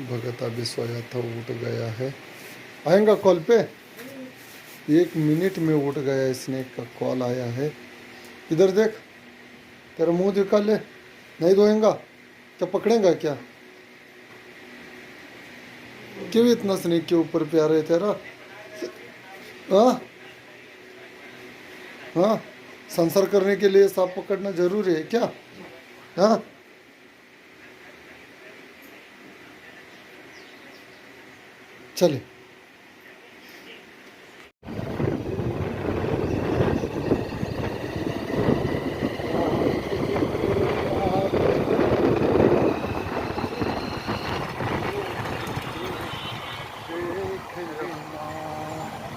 भगत अभी सोया था उठ गया है। आएगा कॉल पे? एक मिनट में उठ गया इसने का कॉल आया है। इधर देख, तेरा मुँह दिखा ले। नहीं धोएगा? तो पकड़ेगा क्या? क्यों इतना स्नेक के ऊपर प्यार है तेरा? हाँ? हाँ? संसार करने के लिए सांप पकड़ना ज़रूरी है क्या? हाँ? चले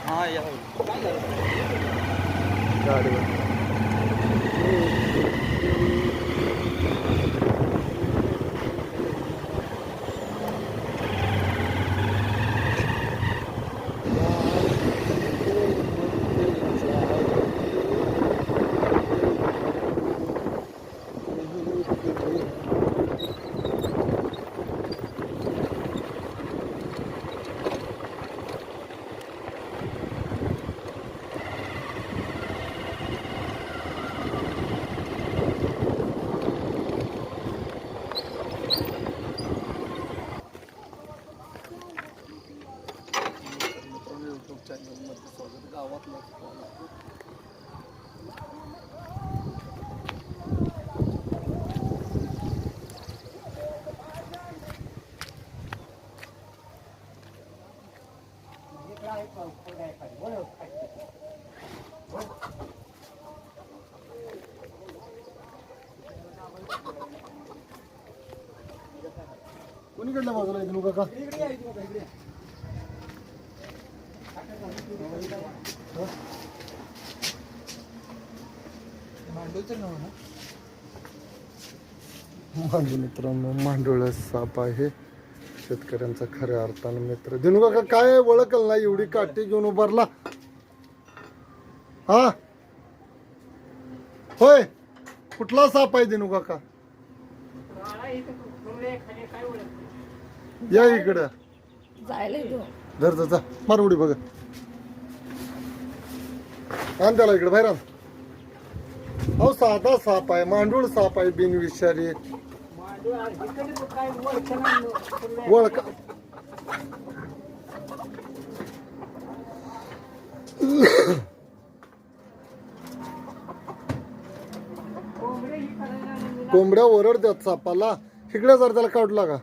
हा कोणीकडल्या बाजूला आहे दिनू काका मांडू मित्रांनो मांडोळ साप आहे. शेतकऱ्यांचा खऱ्या अर्थानं मित्र. दिनू काका काय ओळखल नाही. एवढी काठी घेऊन उभारला. हा? होय. कुठला साप आहे दिनू काका? या इकडं. जायला धर धर जा मार उडी बघ. आण त्याला इकडे बाहेर आण. अहो साधा साप आहे मांडूळ साप आहे बिनविषारी. वळका कोंबड्या ओरडतात सापाला. इकडे जर त्याला काढला का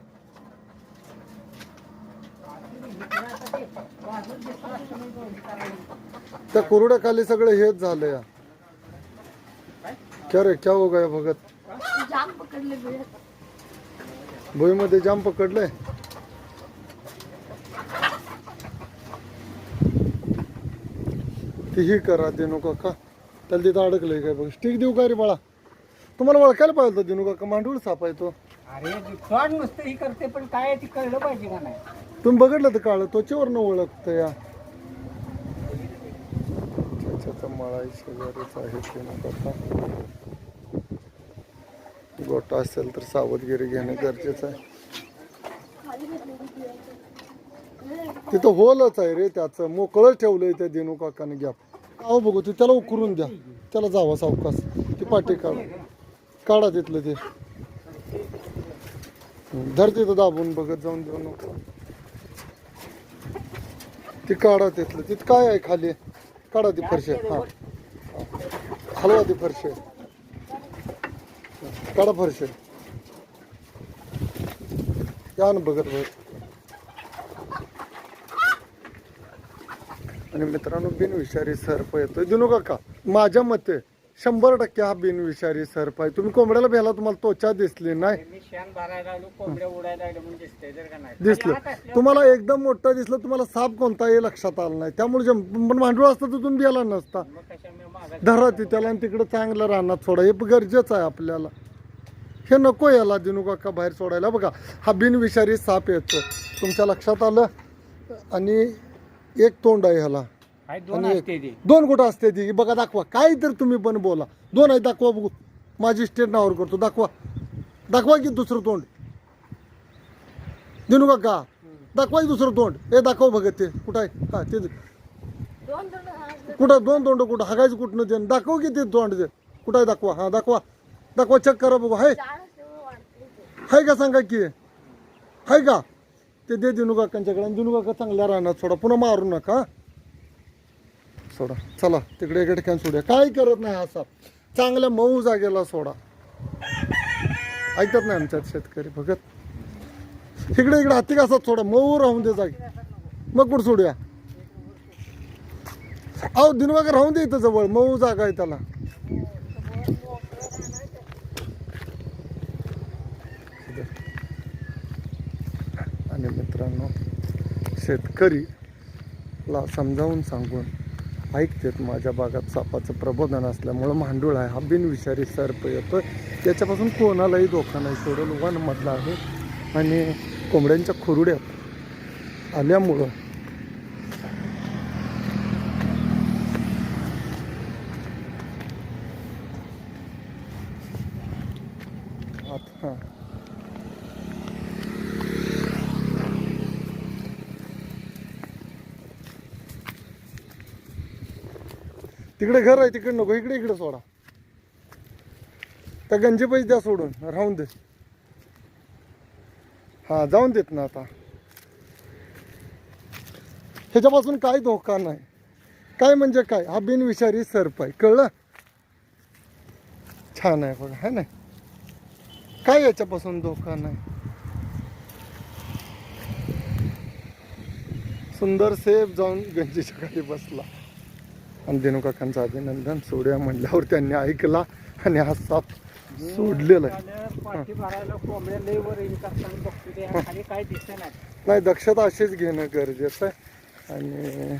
त्या कुरड्याखाली सगळं हेच झालं या क्या रे क्या हो गया भगत? पकडले भुईमध्ये जाम पकडलंय तीही करा दिनू काका. त्याला तिथं अडकलंय काय बघ. स्टिक देऊ काय रे बाळा? तुम्हाला ओळखायला पाहिजे होतं दिनू काका मांडूळ साप आहे तो अरे फ्रॉड नुसतं ही करते पण काय ते कळलं पाहिजे का नाही? तुम्ही बघितलं तर काळ? त्वचेवरनं ओळखतं या. त्याच्या शेजारीच आहे ते नका गोटा असेल तर सावधगिरी घेणे गरजेचं आहे. तिथं होलच आहे रे त्याचं. मोकळं ठेवलंय त्या दिनू काकाने गॅप. अहो बघू ते त्याला उकरून द्या. त्याला जावा सावकाश. ती पाठी काढा. काढा तिथलं ते. धर तिथं दाबून बघत जाऊन देऊ नको. ती काढा तिथलं. तिथं काय आहे खाली? काढा ती फरशी. हा. हलवा ती फरशी. काढा फरशी. या ना बघत बघत आणि मित्रांनो बिनविषारी सर्प येतोय. दिनू काका माझ्या मते शंभर टक्के हा बिनविषारी सर्प आहे. तुम्ही कोंबड्याला भेला तुम्हाला त्वचा दिसली नाही. मी शेण भरायला लागलो कोंबड्या उडायला लागलो म्हणून दिसतंय जर का नाही. दिसलं. तुम्हाला एकदम मोठं दिसलं तुम्हाला साप कोणता हे लक्षात आलं नाही. त्यामुळे जम- पण भांडूळ असतं तुम्ही गेला नसता. मग कशा मी मागायला धरा ती त्याला आणि तिकडं चांगलं राहणार सोडा. हे गरजेचं आहे आपल्याला. हे नको याला दिनू काका बाहेर सोडायला. बघा हा बिनविषारी साप येतो. तुमच्या लक्षात आलं? आणि एक तोंड आहे ह्याला. दोन आणि असते ते. दोन कुठं असते ती? बघा दाखवा. काय तर तुम्ही पण बोला. दोन आहे दाखवा बघू. माझी स्टेट नावावर करतो. दाखवा. दाखवा की दुसरं तोंड. दिनू काका दाखवाय दुसरं तोंड. हे दाखव भगत ते. कुठं आहे? हा ते कुठं? दोन तोंड कुठं? हागायचं कुठनं ते? दाखव की ते तोंड ते. कुठं आहे? दाखवा. हा दाखवा. दाखवा चेक करा बघू. ते. हाय का सांगा की? हाय का? ते दे दिनू काकांच्याकडे. आणि दिनू काका चांगल्या राहणार सोडा. पुन्हा मारू नका हा? सोडा. चला तिकडे एका ठिकाणी सोडूया. काय करत नाही हा साप चांगल्या मऊ जागेला सोडा. ऐकत नाही आमच्यात शेतकरी बघत. इकडे इकडे हाती कसा सोडा. मऊ राहून दे जागे. मग कुठं सोडूया? अहो दिनवागर राहून दे इथं जवळ. मऊ जागा आहे त्याला. आणि मित्रांनो शेतकरीला समजावून सांगून ऐकतेत. माझ्या भागात सापाचं प्रबोधन असल्यामुळं मांडूळ आहे. हा बिनविषारी सर्प येतो त्याच्यापासून कोणालाही धोका नाही. सोडून वनमधला आहे आणि कोंबड्यांच्या खुरुड्यात आल्यामुळं हां. तिकडे घर आहे तिकडे नको इकडे इकडे सोडा. त्या गंजे पैसे द्या सोडून राहून दे. हा जाऊन देत ना आता. ह्याच्यापासून काय धोका नाही. काय म्हणजे काय? हा बिनविषारी सर्प आहे कळलं? छान आहे बघा है ना? काय याच्यापासून धोका नाही? सुंदर सेफ जाऊन गंजीच्या खाली बसला. आणि दिनू काकांचं अभिनंदन सोड्या म्हणल्यावर त्यांनी ऐकला आणि हा साप सोडलेला आहे. नाही दक्षता अशीच घेणं गरजेचं आहे. आणि